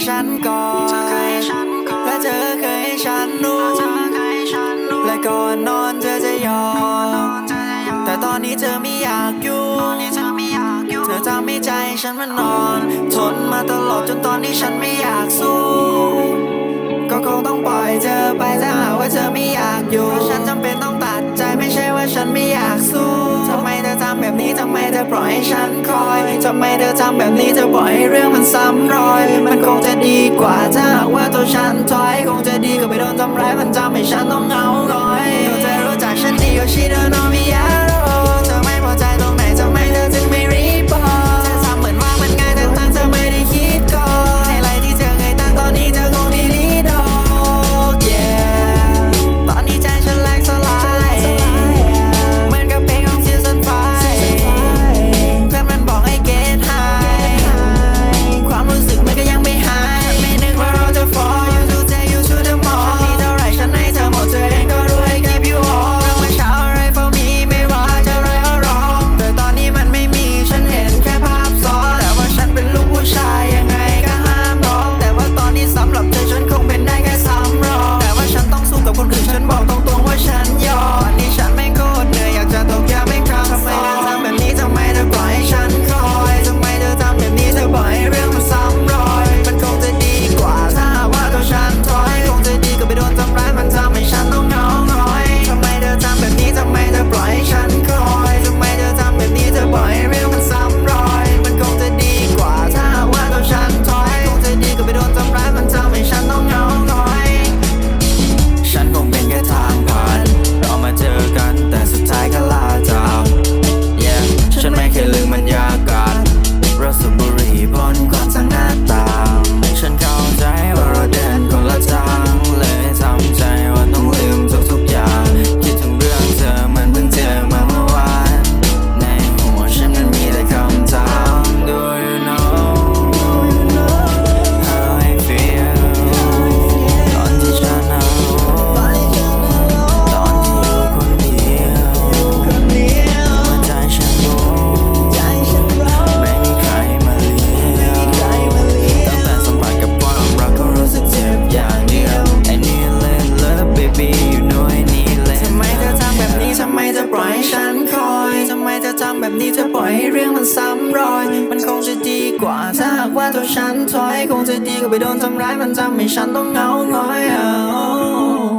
ให้ฉันก่อนและเธอเคยให้ฉันรู้ และก่อนนอนเธอจะยอมแต่ตอนนี้เธอไม่อยากอยู่เธอทำให้ใจฉันมันนอน ทนมาตลอดจนตอนนี้ฉันไม่อยากสู้ ก็คงต้องปล่อยเธอไปถ้าหากว่าเธอไม่อยากอยู่ ฉันจำเป็นต้องตัดใจไม่ใช่ว่าฉันไม่อยากสู้ทำไมเธอทำแบบนี้ทำไมเธอปล่อยให้ฉันคำไมเธอทำแบบนี้เธอบอกให้เรื่องมันซ้ำรอย มันคงจะดีกว่าถ้าว่าตัวฉันถอยคงจะดีกว่าไปโดนทำร้ายมันจำให้ฉันต้องเหงาหงอยเธอจะรู้จักฉันดีกว่าชิโนอนมิยาำไมจะปล่อยฉันคอยทำไมจะทำแบบนี้จะปล่อยให้เรื่องมันซ้ำรอย มันคงจะดีกว่าถ้าหากว่าตัวฉันถอยคงจะดีกว่าไปโดนทำร้ายมันทำให้ฉันต้องเหงาหงอย